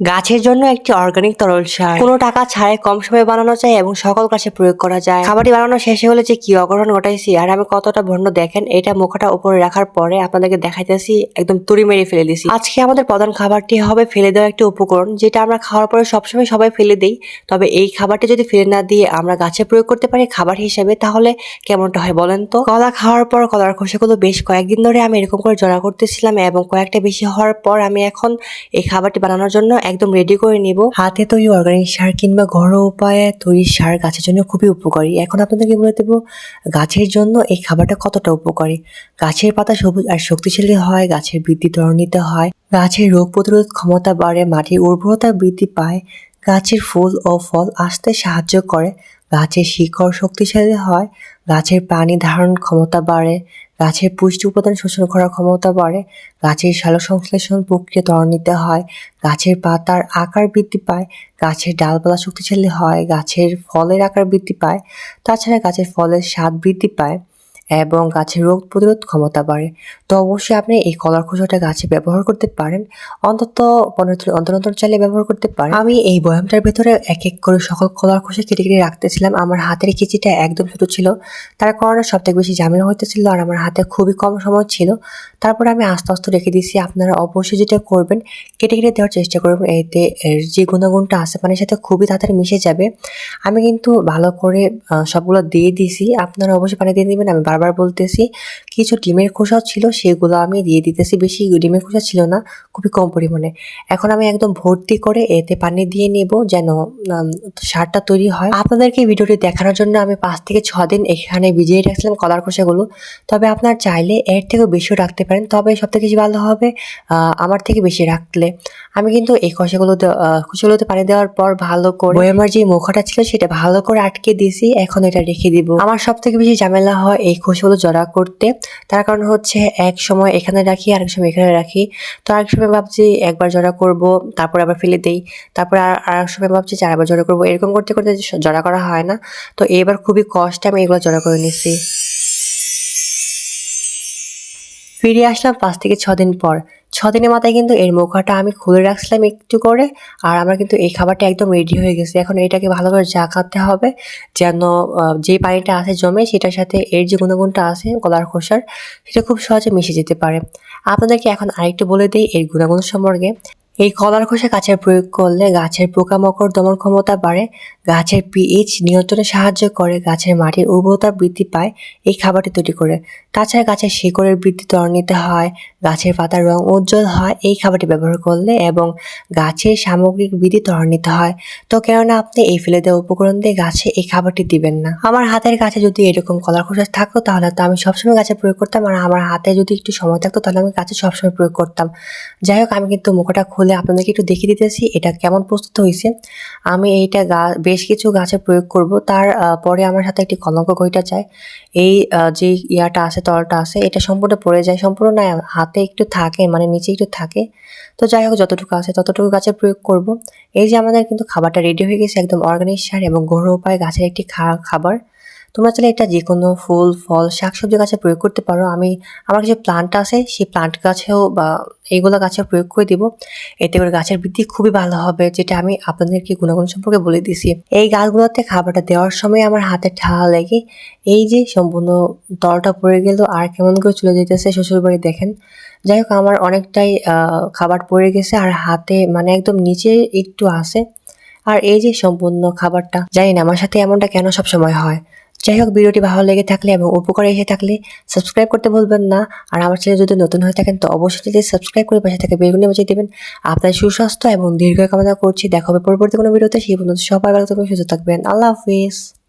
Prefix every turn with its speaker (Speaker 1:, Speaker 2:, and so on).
Speaker 1: গাছের জন্য একটি অর্গানিক তরল সার। কোনো টাকা ছাড়াই কম সময়ে বানানো যায় এবং সকল গাছে প্রয়োগ করা যায়। খাবারটি বানানো শেষে হলে যে কি অঘটন ঘটাইছি আর আমি কতটা ভণ্ড দেখেন, এটা মুখটা উপরে রাখার পরে আপনাদেরকে দেখাইতেছি, একদম তুড়ি মেরে ফেলে দিছি। আজকে আমাদের প্রধান খাবারটি হবে ফেলে দেওয়া একটি উপকরণ, যেটা আমরা খাওয়ার পরে সবসময় সবাই ফেলে দিই। তবে এই খাবারটি যদি ফেলে না দিয়ে আমরা গাছে প্রয়োগ করতে পারি খাবার হিসেবে, তাহলে কেমনটা হয় বলেন তো? কলা খাওয়ার পর কলার খোসাগুলো বেশ কয়েকদিন ধরে আমি এরকম করে জড়া করতেছিলাম এবং কয়েকটা বেশি হওয়ার পর আমি এখন এই খাবারটি বানানোর জন্য একদম রেডি করে নিব। হাতে তৈরি অর্গানিক সার কিংবা ঘরোয়া উপায়ে তৈরি সার গাছের জন্য খুবই উপকারী। এখন আপনাদেরকে বলে দেবো, গাছের জন্য এই খাবারটা কতটা উপকারী? গাছের পাতা সবুজ আর শক্তিশালী হয়, গাছের বৃদ্ধি ত্বরান্বিত হয়, গাছের রোগ প্রতিরোধ ক্ষমতা বাড়ে, মাটির উর্বরতা বৃদ্ধি পায়, গাছের ফুল ও ফল আসতে সাহায্য করে, গাছের শিকড় শক্তিশালী হয় গাছের পানি ধারণ ক্ষমতা বাড়ে, গাছের পুষ্টি উপাদান শোষণ করার ক্ষমতা বাড়ে, গাছের সালোক সংশ্লেষণ প্রক্রিয়া ত্বরান্বিত হয়, গাছের পাতার আকার বৃদ্ধি পায়, গাছের ডালপালা শক্তিশালী হয়, গাছের ফলের আকার বৃদ্ধি পায়, তাছাড়া গাছের ফলের স্বাদ বৃদ্ধি পায়। এবং গাছের রোগ প্রতিরোধ ক্ষমতা বাড়ে। তো অবশ্যই আপনি এই কলার খোসাটা গাছে ব্যবহার করতে পারেন। অন্তত পনেরো দিন অন্তর অন্তর চাইলে ব্যবহার করতে পারেন। আমি এই বয়ামটার ভেতরে এক এক করে সকল কলার খোসা কেটে কেটে রাখতেছিলাম। আমার হাতের কেচিটা একদম ছোট ছিল। তার কারণে সব থেকে বেশি ঝামেলা হইতেছিল আর আমার হাতে খুবই কম সময় ছিল। তারপরে আমি আস্তে আস্তে রেখে দিয়েছি। আপনারা অবশ্যই যেটা করবেন, কেটে কেটে দেওয়ার চেষ্টা করবেন। এতে যে গুণাগুণটা আছে পানির সাথে খুবই তাড়াতাড়ি মিশে যাবে। আমি কিন্তু ভালো করে সবগুলো দিয়ে দিয়েছি। আপনারা অবশ্যই পানি দিয়ে দেবেন, আমি বলতেছি, কিছু ডিমের খোসাও ছিল সেগুলো আমি দিয়ে দিতেছি, বেশি ডিমের খোসা ছিল না, খুবই কম পরিমাণে। এখন আমি একদম ভর্তি করে এতে পানি দিয়ে নেব যেন সারটা তৈরি হয়। আপনাদেরকে ভিডিওটি দেখানোর জন্য আমি পাঁচ থেকে ছ দিন এখানে ভিজিয়ে রাখছিলাম কলার খোসাগুলো। তবে আপনার চাইলে এর থেকেও বেশিও রাখতে পারেন, তবে সব থেকে ভালো হবে আমার থেকে বেশি রাখলে। আমি কিন্তু এই খসাগুলোতে খোসাগুলোতে পানি দেওয়ার পর ভালো করে বয়ামার যে মুখাটা ছিল সেটা ভালো করে আটকে দিয়েছি, এখন এটা রেখে দিব। আমার সব থেকে বেশি ঝামেলা হয় এই খোসাগুলো জড়া করতে। তার কারণ হচ্ছে এক সময় এখানে রাখি, আরেক সময় এখানে রাখি। তো আরেক সময় ভাবছি একবার জড়া করব, তারপর আবার ফেলে দেই। তারপর আর আরেক সময় ভাবছি চারবার জড়া করব। এরকম করতে করতে জড়া করা হয় না। তো এবার খুবই কষ্টে আমি এগুলো জড়া করে নিচ্ছি ফিরে আসলাম পাঁচ থেকে ছ দিন পর। ছ দিনের মাথায় কিন্তু এর মুখাটা আমি খুলে রাখছিলাম একটু করে, আর আমার কিন্তু এই খাবারটা একদম রেডি হয়ে গেছে। এখন এটাকে ভালো করে জাকাতে হবে, যেন যে পানিটা আছে জমে সেটার সাথে এর যে গুণাগুণটা আছে, গলার খোসার, সেটা খুব সহজে মিশে যেতে পারে। আপনাদেরকে এখন আরেকটু বলে দিই এর গুণাগুণ সম্পর্কে। এই কলার খোসা গাছের প্রয়োগ করলে গাছের পোকামাকড় দমন ক্ষমতা বাড়ে, গাছের পিএইচ নিয়ন্ত্রণে সাহায্য করে, গাছের মাটির উর্বরতা বৃদ্ধি পায়, এই খাবারটি তৈরি করে। তাছাড়া গাছের শিকড়ের বৃদ্ধি ত্বরান্বিত হয়, গাছের পাতার রং উজ্জ্বল হয়, এই খাবারটি ব্যবহার করলে এবং গাছের সামগ্রিক বৃদ্ধি ত্বরান্বিত হয়। তো কেননা আপনি এই ফেলে দেওয়া উপকরণ দিয়ে গাছে এই খাবারটি দিবেন না। আমার হাতের কাছে যদি এরকম কলার খোসা থাকতো তাহলে তো আমি সবসময় গাছে প্রয়োগ করতাম, আর আমার হাতে যদি একটু সময় থাকতো তাহলে আমি গাছে সবসময় প্রয়োগ করতাম। যাই হোক, আমি কিন্তু মুখটা খুলে আপনাদেরকে একটু দেখিয়ে দিতেছি এটা কেমন প্রস্তুত হয়েছে। আমি এইটা গা, বেশ কিছু গাছে প্রয়োগ করব। তার পরে আমার সাথে একটি কলঙ্ক ঘইটা চাই। এই যে ইয়াটা আছে, তলটা আছে, এটা সম্পূর্ণ পড়ে যায়, সম্পূর্ণ না, হাতে একটু থাকে মানে নিচে একটু থাকে। তো যাই হোক, যতটুকু আছে, ততটুকু গাছে প্রয়োগ করব। এই যে আমাদের কিন্তু খাবারটা রেডি হয়ে গেছে, একদম অর্গানিক সার এবং ঘরোয়া উপায়ে গাছের একটি খাবার। তোমরা চাইলে এটা যে কোনো ফুল, ফল, শাকসবজি গাছে প্রয়োগ করতে পারো। আমি, আমার কিছু প্লান্ট আছে, সেই প্লান্ট গাছেও বা এইগুলো গাছে প্রয়োগ করে দিব। এতে করে গাছের বৃদ্ধি খুবই ভালো হবে, যেটা আমি আপনাদেরকে গুণাগুণ সম্পর্কে বলে দিছি এই গাছগুলোতে খাবারটা দেওয়ার সময় আমার হাতে ঠাড়া লেগে এই যে সম্পূর্ণ তলটা পড়ে গেল, আর কেমন করে চলে যেতেছে শ্বশুরবাড়ি দেখেন। যাই হোক, আমার অনেকটাই খাবার পড়ে গেছে, আর হাতে মানে একদম নিচে একটু আছে। আর এই যে সম্পূর্ণ খাবারটা, জানি না, আমার সাথে এমনটা কেন সব সময় হয়? যাই হোক ভিডিওটি ভালো লেগে থাকলে এবং উপকারে এসে থাকলে সাবস্ক্রাইব করতে ভুলবেন না। আর আমার চ্যানেল যদি নতুন হয়ে থাকেন, তো অবশ্যই যদি সাবস্ক্রাইব করে পাশে থাকে বেগুনি বাজিয়ে দেবেন। আপনার সুস্বাস্থ্য এবং দীর্ঘ কামনা করছি। দেখাবে পরবর্তী কোনো ভিডিওতে। সেই পর্যন্ত সবাই ভালো থাকবেন, সুস্থ থাকবেন। আল্লাহ হাফিজ।